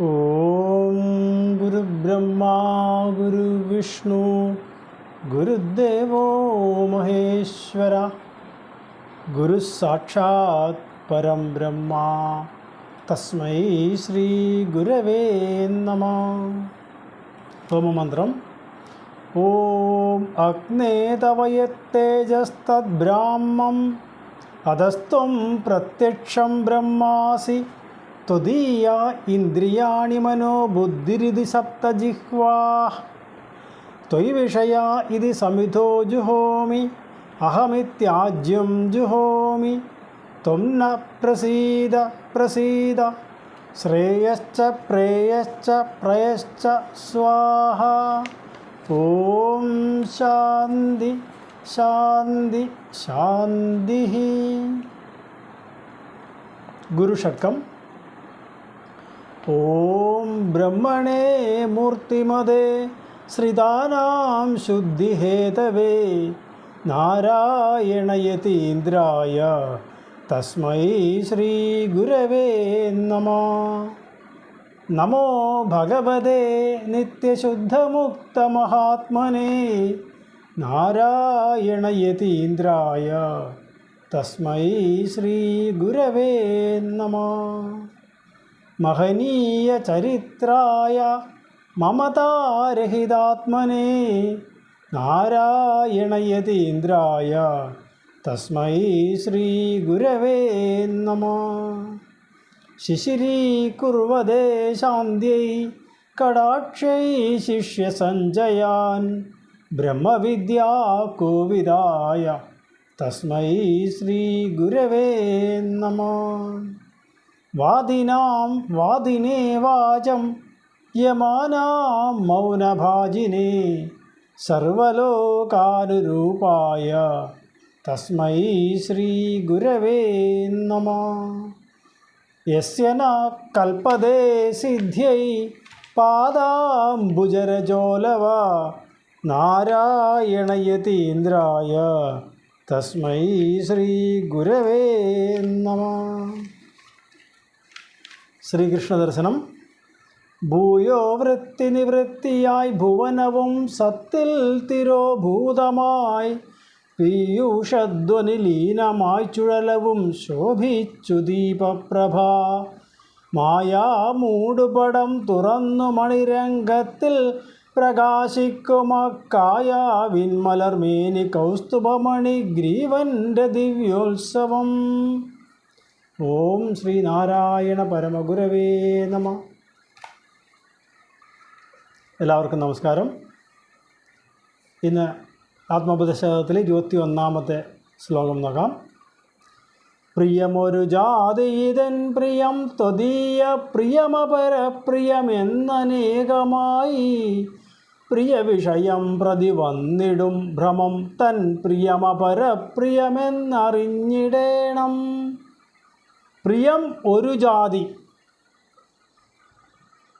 ॐ गुरुब्रह्मा गुरुविष्णु गुरुदेवो महेश्वर गुरुस्साक्षात् परं ब्रह्मा तस्मै श्रीगुरवे नमः। त्वममन्त्रम् ॐ अग्ने तव यत्तेजस्तद्ब्राह्मम् अधस्त्वं प्रत्यक्षं ब्रह्मासि। त्वदीय इन्द्रियाणि मनो बुद्धिरिति सप्तजिह्वाः त्वयि विषया इति समितो जुहोमि अहमित्याज्यं जुहोमि त्वं न प्रसीद प्रसीद श्रेयश्च प्रेयश्च प्रयश्च ഓം ബ്രഹ്മണേ മൂർത്തിമതേ ശ്രിതാനാം ശുദ്ധിഹേതവേ നാരായണയതീന്ദ്രായ തസ്മൈ ശ്രീ ഗുരവേ നമ. നമോ ഭഗവതേ നിത്യശുദ്ധമുക്തമഹാത്മനെ നാരായണയതീന്ദ്രായ തസ്മൈ ശ്രീ ഗുരവേ നമ. മഹനീയ ചരിത്രായ മമതാരഹിതാത്മനെ നാരായണയതീന്ദ്രായ തസ്മൈ ശ്രീ ഗുരവേ നമ. ശിശിരീകുർവദേ ശാന്തിയൈ കടാക്ഷൈ ശിഷ്യസഞ്ജയാൻ ബ്രഹ്മവിദ്യാ കോവിദായ തസ്മൈ ശ്രീ ഗുരവേ നമ. വാദിനാം വാദിനേ വാചം യമാനാം മൗനഭാജിനേ സർവലോകാനുരൂപായ. തസ്മൈ ശ്രീഗുരവേ നമ. യസ്യ ന കൽപ്പതേ സിദ്ധ്യൈ പാദാംബുജരജോലവ. നാരായണയതീന്ദ്രായ. തസ്മൈ ശ്രീഗുരവേ നമ. ശ്രീകൃഷ്ണ ദർശനം ഭൂയോ വൃത്തി നിവൃത്തിയായി ഭുവനവും സത്തിൽ തിരോഭൂതമായി പീയൂഷധ്വനി ലീനമായി ചുഴലവും ശോഭിച്ചു ദീപപ്രഭ. മായാ മൂടുപടം തുറന്നു മണിരംഗത്തിൽ പ്രകാശിക്കുമക്കായ വിൻമലർമേനി കൗസ്തുഭമണി ഗ്രീവന്റെ ദിവ്യോത്സവം. ഓം ശ്രീനാരായണ പരമഗുരവേ നമ. എല്ലാവർക്കും നമസ്കാരം. ഇന്ന് ആത്മോപദേശത്തിലെ ഇരുപത്തി ഒന്നാമത്തെ ശ്ലോകം നോക്കാം. പ്രിയമൊരു ജാതീതൻ പ്രിയം ത്വതീയ പ്രിയമപര പ്രിയമെന്നനേകമായി പ്രിയ വിഷയം പ്രതി വന്നിടും ഭ്രമം തൻ പ്രിയമപര പ്രിയമെന്നറിഞ്ഞിടേണം പ്രിയം ഒരു ജാതി.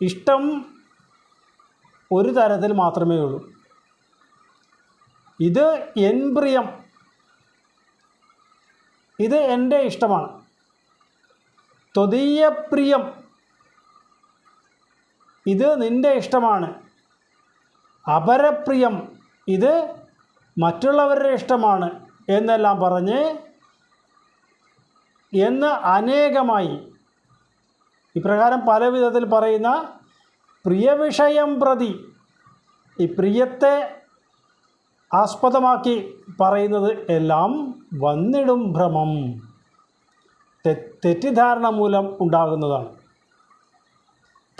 ഇഷ്ടം ഒരു തരത്തിൽ മാത്രമേ ഉള്ളൂ. ഇത് എൻ പ്രിയം. ഇത് എന്റെ ഇഷ്ടമാണ്. ത്വതീയ പ്രിയം. ഇത് നിന്റെ ഇഷ്ടമാണ്. അപരപ്രിയം. ഇത് മറ്റുള്ളവരുടെ ഇഷ്ടമാണ് എന്നെല്ലാം പറഞ്ഞ് എന്ന് അനേകമായി ഇപ്രകാരം പല വിധത്തിൽ പറയുന്ന പ്രിയവിഷയം പ്രതി ഈ പ്രിയത്തെ ആസ്പദമാക്കി പറയുന്നത് എല്ലാം വന്നിടും ഭ്രമം. തെറ്റിദ്ധാരണ മൂലം ഉണ്ടാകുന്നതാണ്.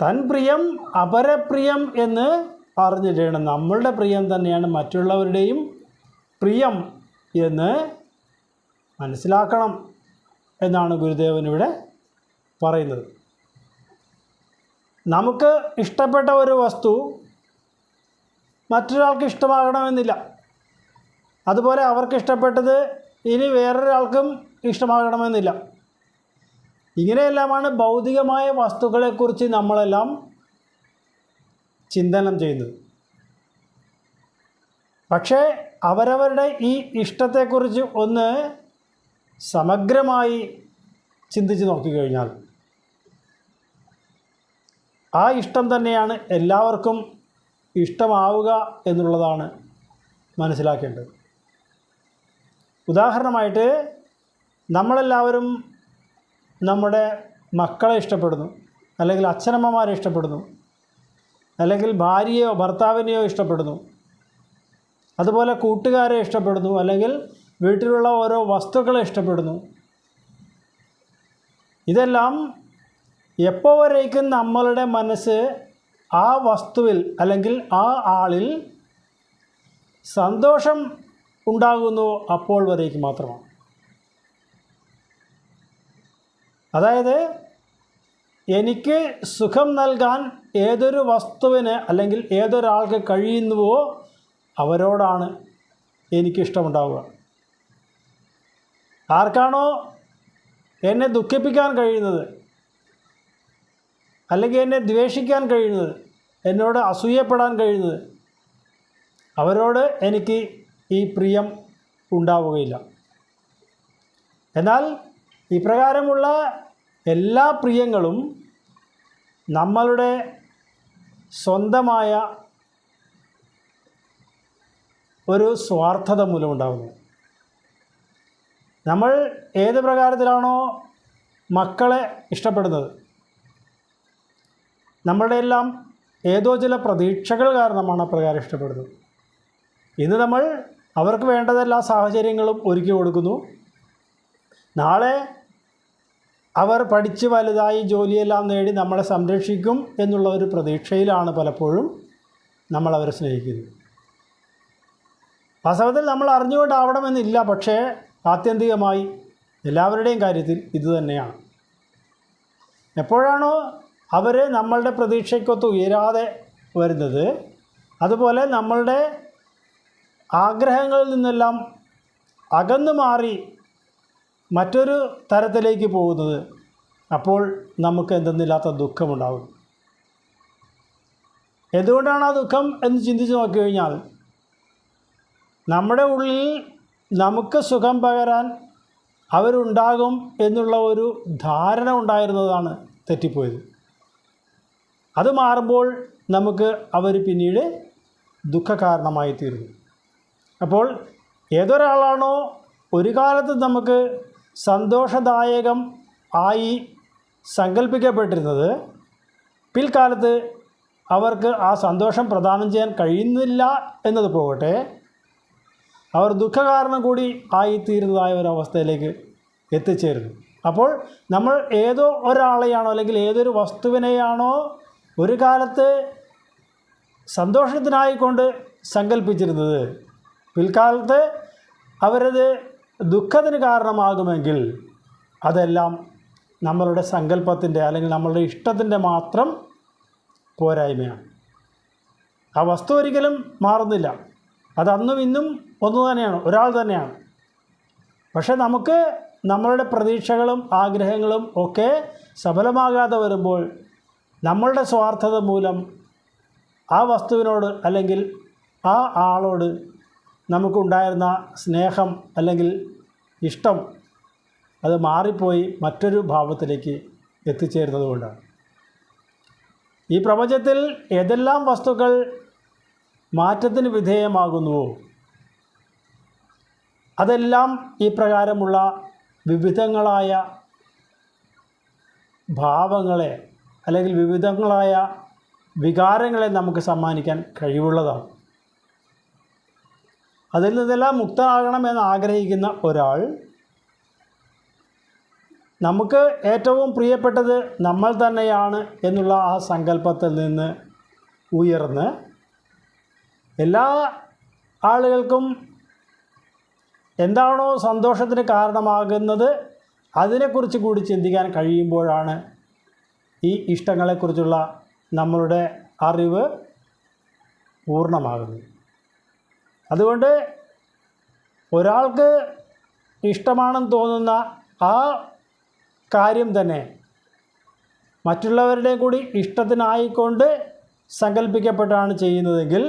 തൻ പ്രിയം അപരപ്രിയം എന്ന് അറിഞ്ഞിട്ടാണ് നമ്മളുടെ പ്രിയം തന്നെയാണ് മറ്റുള്ളവരുടെയും പ്രിയം എന്ന് മനസ്സിലാക്കണം. എന്നാണ് ഗുരുദേവൻ ഇവിടെ പറയുന്നത്. നമുക്ക് ഇഷ്ടപ്പെട്ട ഒരു വസ്തു മറ്റൊരാൾക്ക് ഇഷ്ടമാകണമെന്നില്ല. അതുപോലെ അവർക്ക് ഇഷ്ടപ്പെട്ടത് ഇനി വേറൊരാൾക്കും ഇഷ്ടമാകണമെന്നില്ല. ഇങ്ങനെയെല്ലാമാണ് ഭൗതികമായ വസ്തുക്കളെക്കുറിച്ച് നമ്മളെല്ലാം ചിന്തനം ചെയ്യുന്നത്. പക്ഷേ അവരവരുടെ ഈ ഇഷ്ടത്തെക്കുറിച്ച് ഒന്ന് സമഗ്രമായി ചിന്തിച്ച് നോക്കിക്കഴിഞ്ഞാൽ ആ ഇഷ്ടം തന്നെയാണ് എല്ലാവർക്കും ഇഷ്ടമാവുക എന്നുള്ളതാണ് മനസ്സിലാക്കേണ്ടത്. ഉദാഹരണമായിട്ട് നമ്മളെല്ലാവരും നമ്മുടെ മക്കളെ ഇഷ്ടപ്പെടുന്നു അല്ലെങ്കിൽ അച്ഛനമ്മമാരെ ഇഷ്ടപ്പെടുന്നു അല്ലെങ്കിൽ ഭാര്യയോ ഭർത്താവിനെയോ ഇഷ്ടപ്പെടുന്നു അതുപോലെ കൂട്ടുകാരെ ഇഷ്ടപ്പെടുന്നു അല്ലെങ്കിൽ വീട്ടിലുള്ള ഓരോ വസ്തുക്കളെ ഇഷ്ടപ്പെടുന്നു. ഇതെല്ലാം എപ്പോൾ വരേക്കും നമ്മളുടെ മനസ്സ് ആ വസ്തുവിൽ അല്ലെങ്കിൽ ആ ആളിൽ സന്തോഷം ഉണ്ടാകുന്നു അപ്പോൾ വരേക്ക് മാത്രമാണ്. അതായത് എനിക്ക് സുഖം നൽകാൻ ഏതൊരു വസ്തുവിന് അല്ലെങ്കിൽ ഏതൊരാൾക്ക് കഴിയുന്നുവോ അവരോടാണ് എനിക്കിഷ്ടമുണ്ടാവുക. ആർക്കാണോ എന്നെ ദുഃഖിപ്പിക്കാൻ കഴിയുന്നത്? അല്ലെങ്കിൽ എന്നെ ദ്വേഷിക്കാൻ കഴിയുന്നത്? എന്നോട് അസൂയപ്പെടാൻ കഴിയുന്നത്? അവരോട് എനിക്ക് ഈ പ്രിയം ഉണ്ടാവുകയില്ല. എന്നാൽ ഇപ്രകാരമുള്ള എല്ലാ പ്രിയങ്ങളും നമ്മളുടെ സ്വന്തമായ ഒരു സ്വാർത്ഥത മൂലമുണ്ടാകുന്നു നമ്മൾ ഏത് പ്രകാരത്തിലാണോ മക്കളെ ഇഷ്ടപ്പെടുന്നത്? നമ്മളുടെ എല്ലാം ഏതോ ചില പ്രതീക്ഷകൾ കാരണമാണ് അപ്രകാരം ഇഷ്ടപ്പെടുന്നത്. ഇന്ന് നമ്മൾ അവർക്ക് വേണ്ടതെല്ലാ സാഹചര്യങ്ങളും ഒരുക്കി കൊടുക്കുന്നു. നാളെ അവർ പഠിച്ച് വലുതായി ജോലിയെല്ലാം നേടി നമ്മളെ സംരക്ഷിക്കും എന്നുള്ള ഒരു പ്രതീക്ഷയിലാണ് പലപ്പോഴും നമ്മൾ അവരെ സ്നേഹിക്കുന്നത്. വാസ്തവത്തിൽ നമ്മൾ അറിഞ്ഞുകൊണ്ടാവണമെന്നില്ല പക്ഷേ ആത്യന്തികമായി എല്ലാവരുടെയും കാര്യത്തിൽ ഇതുതന്നെയാണ് എപ്പോഴാണോ അവർ നമ്മളുടെ പ്രതീക്ഷയ്ക്കൊത്ത് ഉയരാതെ വരുന്നത് അതുപോലെ നമ്മളുടെ ആഗ്രഹങ്ങളിൽ നിന്നെല്ലാം അകന്നു മാറി മറ്റൊരു തരത്തിലേക്ക് പോകുന്നത് അപ്പോൾ നമുക്ക് എന്തെന്നില്ലാത്ത ദുഃഖമുണ്ടാകും. എന്തുകൊണ്ടാണ് ആ ദുഃഖം എന്ന് ചിന്തിച്ച് നോക്കി കഴിഞ്ഞാൽ നമ്മുടെ ഉള്ളിൽ നമുക്ക് സുഖം പകരാൻ അവരുണ്ടാകും എന്നുള്ള ഒരു ധാരണ ഉണ്ടായിരുന്നതാണ് തെറ്റിപ്പോയത്. അത് മാറുമ്പോൾ നമുക്ക് അവർ പിന്നീട് ദുഃഖകാരണമായി തീരുന്നു അപ്പോൾ ഏതൊരാളാണോ ഒരു കാലത്ത് നമുക്ക് സന്തോഷദായകം ആയി സങ്കല്പിക്കപ്പെട്ടിരുന്നത് പിൽക്കാലത്ത് അവർക്ക് ആ സന്തോഷം പ്രദാനം ചെയ്യാൻ കഴിയുന്നില്ല എന്നത് പോകട്ടെ അവർ ദുഃഖകാരണം കൂടി ആയിത്തീരുന്നതായ ഒരവസ്ഥയിലേക്ക് എത്തിച്ചേരുന്നു. അപ്പോൾ നമ്മൾ ഏതോ ഒരാളെയാണോ അല്ലെങ്കിൽ ഏതൊരു വസ്തുവിനെയാണോ ഒരു കാലത്ത് സന്തോഷത്തിനായിക്കൊണ്ട് സങ്കല്പിച്ചിരുന്നത് പിൽക്കാലത്ത് അവരത് ദുഃഖത്തിന് കാരണമാകുമെങ്കിൽ അതെല്ലാം നമ്മളുടെ സങ്കല്പത്തിന്റെ അല്ലെങ്കിൽ നമ്മളുടെ ഇഷ്ടത്തിന്റെ മാത്രം പോരായ്മയാണ്. ആ വസ്തു ഒരിക്കലും മാറുന്നില്ല. അത് അന്നും ഇന്നും ഒന്ന് തന്നെയാണ് ഒരാൾ തന്നെയാണ്. പക്ഷേ നമുക്ക് നമ്മളുടെ പ്രതീക്ഷകളും ആഗ്രഹങ്ങളും ഒക്കെ സഫലമാകാതെ വരുമ്പോൾ നമ്മളുടെ സ്വാർത്ഥത മൂലം ആ വസ്തുവിനോട് അല്ലെങ്കിൽ ആ ആളോട് നമുക്കുണ്ടായിരുന്ന സ്നേഹം അല്ലെങ്കിൽ ഇഷ്ടം അത് മാറിപ്പോയി മറ്റൊരു ഭാവത്തിലേക്ക് എത്തിച്ചേരുന്നത് കൊണ്ടാണ്. ഈ പ്രപഞ്ചത്തിൽ ഏതെല്ലാം വസ്തുക്കൾ മാറ്റത്തിന് വിധേയമാകുന്നുവോ? അതെല്ലാം ഈ പ്രകാരമുള്ള വിവിധങ്ങളായ ഭാവങ്ങളെ അല്ലെങ്കിൽ വിവിധങ്ങളായ വികാരങ്ങളെ നമുക്ക് സമ്മാനിക്കാൻ കഴിവുള്ളതാണ്. അതിൽ നിന്നെല്ലാം മുക്തനാകണമെന്ന് ആഗ്രഹിക്കുന്ന ഒരാൾ നമുക്ക് ഏറ്റവും പ്രിയപ്പെട്ടത് നമ്മൾ തന്നെയാണ് എന്നുള്ള ആ സങ്കല്പത്തിൽ നിന്ന് ഉയർന്ന് എല്ലാ ആളുകൾക്കും എന്താണോ സന്തോഷത്തിന് കാരണമാകുന്നത് അതിനെക്കുറിച്ച് കൂടി ചിന്തിക്കാൻ കഴിയുമ്പോഴാണ് ഈ ഇഷ്ടങ്ങളെക്കുറിച്ചുള്ള നമ്മളുടെ അറിവ് പൂർണമാകുന്നത്. അതുകൊണ്ട് ഒരാൾക്ക് ഇഷ്ടമാണെന്ന് തോന്നുന്ന ആ കാര്യം തന്നെ മറ്റുള്ളവരുടെ കൂടി ഇഷ്ടത്തിനായിക്കൊണ്ട് സങ്കല്പിക്കപ്പെട്ടാണ് ചെയ്യുന്നതെങ്കിൽ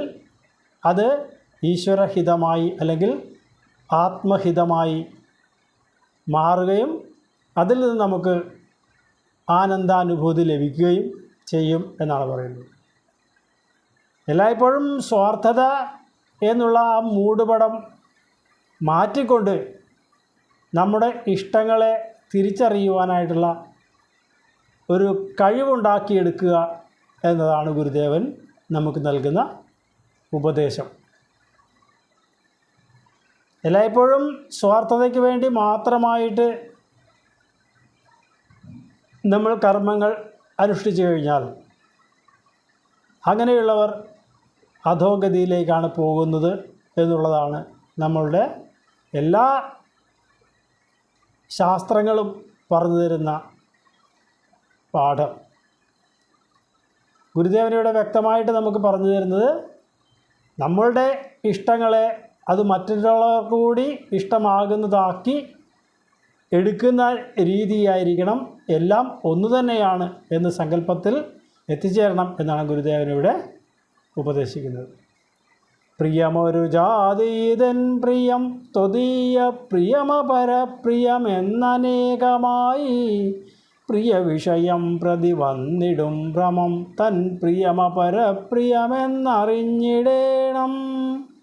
അത് ഈശ്വരഹിതമായി അല്ലെങ്കിൽ ആത്മഹിതമായി മാറുകയും അതിൽ നിന്ന് നമുക്ക് ആനന്ദാനുഭൂതി ലഭിക്കുകയും ചെയ്യും എന്നാണ് പറയുന്നത്. എല്ലായ്പ്പോഴും സ്വാർത്ഥത എന്നുള്ള ആ മൂടുപടം മാറ്റിക്കൊണ്ട് നമ്മുടെ ഇഷ്ടങ്ങളെ തിരിച്ചറിയുവാനായിട്ടുള്ള ഒരു കഴിവുണ്ടാക്കിയെടുക്കുക എന്നതാണ് ഗുരുദേവൻ നമുക്ക് നൽകുന്ന ഉപദേശം. എല്ലായ്പ്പോഴും സ്വാർത്ഥതയ്ക്ക് വേണ്ടി മാത്രമായിട്ട് നമ്മൾ കർമ്മങ്ങൾ അനുഷ്ഠിച്ചു കഴിഞ്ഞാൽ അങ്ങനെയുള്ളവർ അധോഗതിയിലേക്കാണ് പോകുന്നത് എന്നുള്ളതാണ് നമ്മളുടെ എല്ലാ ശാസ്ത്രങ്ങളും പറഞ്ഞു തരുന്ന പാഠം. ഗുരുദേവനയുടെ വ്യക്തമായിട്ട് നമുക്ക് പറഞ്ഞു തരുന്നത് നമ്മളുടെ ഇഷ്ടങ്ങളെ അത് മറ്റുള്ളവർക്ക് കൂടി ഇഷ്ടമാകുന്നതാക്കി എടുക്കുന്ന രീതിയായിരിക്കണം. എല്ലാം ഒന്നു തന്നെയാണ് എന്ന സങ്കല്പത്തിൽ എത്തിച്ചേരണം എന്നാണ് ഗുരുദേവനിവിടെ ഉപദേശിക്കുന്നത്. പ്രിയമൊരു ജാതീതൻ പ്രിയം ത്വതീയ പ്രിയമപരപ്രിയമെന്നനേകമായി പ്രിയ വിഷയം പ്രതി വന്നിടും ഭ്രമം തൻ പ്രിയമപരപ്രിയമെന്നറിഞ്ഞിടേണം.